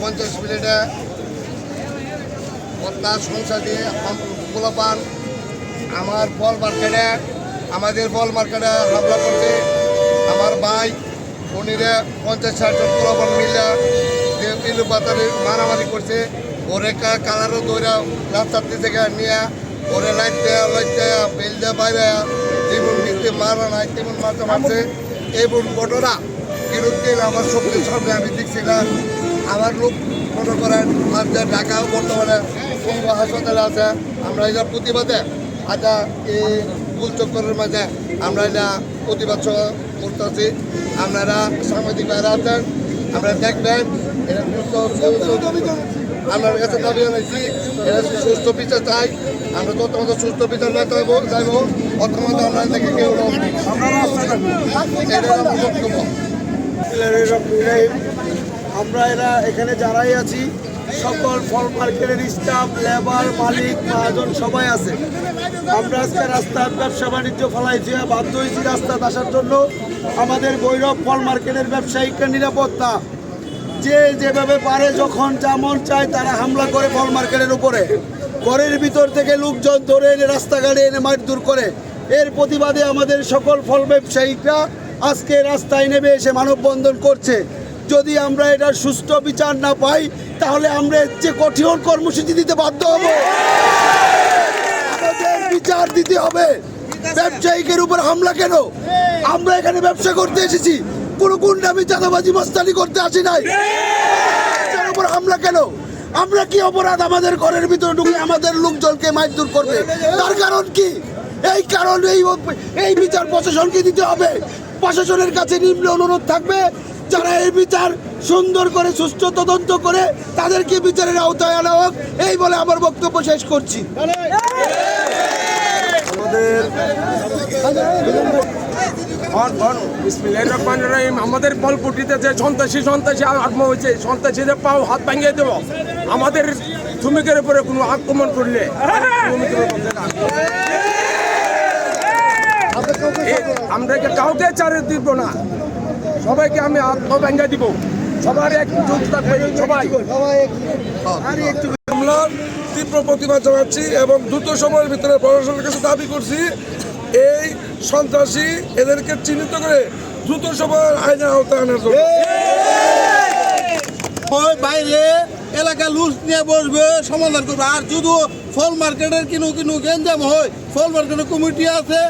পঞ্চাশ মিনিটে তার সংসার দিয়ে আমার ফল মার্কেটে, আমাদের ফল মার্কেটে হামলা করছে। আমার ভাই, উনিরে পঞ্চাশ ষাট জন পোলাপান মিলে ইলু বাতারে মারামারি করছে। ওরে কালারও দৌড়া রাস্তার থেকে নিয়ে, ওরে লাইট দেয়া লাইট দেয়া বেল দেয়া বাইরে, যেমন মিলতে মারা নাই, তেমন মারতে মারছে। এবং ঘটনা কিরুদ্দিন আমার শক্তির সামনে আমি দেখছি না আমার লোক মনে করেন আমাদের ঢাকা বর্তমানে হাসপাতালে আছে, আমরা এটা প্রতিবাদে আজা এই ভুল চক্করের মাঝে আমরা এটা প্রতিবাদ করতেছি। আপনারা সাংবাদিক ভাইরা আছেন আমরা দেখবেন এটা আপনার কাছে দাবি জানাইছি এটা সুস্থ বিচার চাই। আমরা যত মতো সুস্থ বিচার না চাইব চাইব প্রথমত আমরা থেকে কেউ এটা আমার এরা এখানে যারাই আছি, সকল ফল মার্কেটের স্টাফ লেবার মালিক, মহাজন সবাই আছে। আমরা আজকে রাস্তার ব্যবসা বাণিজ্য ফলাইছি, বাধ্য হয়েছি রাস্তায় আসার জন্য। আমাদের গৈরব ফল মার্কেটের ব্যবসায়িকরা নিরাপত্তা। যে যেভাবে পারে, যখন যেমন চায়, তারা হামলা করে ফল মার্কেটের উপরে। ঘরের ভিতর থেকে লোকজন ধরে এনে রাস্তাঘাটে এনে মাঠ দূর করে। এর প্রতিবাদে আমাদের সকল ফল ব্যবসায়িকরা আজকে রাস্তায় নেমে এসে মানববন্ধন করছে। যদি আমরা এটা সুষ্ঠু বিচার না পাই, তাহলে আমরা এর চেয়ে কঠিন কর্মসূচি দিতে বাধ্য হব। বিচার দিতে হবে। ব্যবসায়িকের উপর হামলা কেন? আমরা এখানে ব্যবসা করতে এসেছি। কোনো গুন্ডামি চাঁদাবাজি, মস্তানি করতে আসি নাই। উপর হামলা কেন? আমরা কি অপরাধ আমাদের ঘরের ভিতরে ঢুকে আমাদের লোকজনকে মারধর করবে? তার কারণ কি? এই কারণ এই এই বিচার প্রশাসনকে দিতে হবে। প্রশাসনের কাছে নিম্ন অনুরোধ থাকবে যারা এই বিচার সুন্দর করে, সুষ্ঠু তদন্ত করে তাদেরকে বিচারের আওতায় আনা হোক, এই বলে আমার বক্তব্য শেষ করছি। আমাদের বলপুটিতে যে সন্ত্রাসী সন্ত্রাসী আত্ম হয়েছে, সন্ত্রাসীদের পাও হাত ভাঙিয়ে দেব। আমাদের শ্রমিকের উপরে কোনো আক্রমণ করলে আমরা কাউকে চারে দিব না? সবাইকে আমি আত্ম ভাঙ্গা দিব। সবার এক চুপ থাকবে সবাই। হামলার তীব্র প্রতিবাদ জানাচ্ছি এবং দ্রুত সময়ের ভিতরে প্রশাসনের কাছে দাবি করছি এই সন্ত্রাসী এদেরকে চিহ্নিত করে দ্রুত সময়ের আইনের আওতায় আনার জন্য। বাইরে এলাকা লুজ নিয়ে বসবে সমাধান করবে। আর শুধু ফল মার্কেটের কিনু কিনু গেঞ্জাম হয় ফল মার্কেটের কমিটি আছে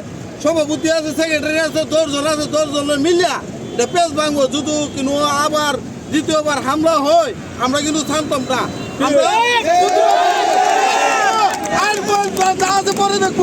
সভাপতি আছে সেক্রেটারি আছে দশজন আছে দশজন মিলিয়া এটা পেজ যদি কিনো কিনু আবার দ্বিতীয়বার হামলা হয় আমরা কিন্তু থামতাম না আমরা আর পরে দেখব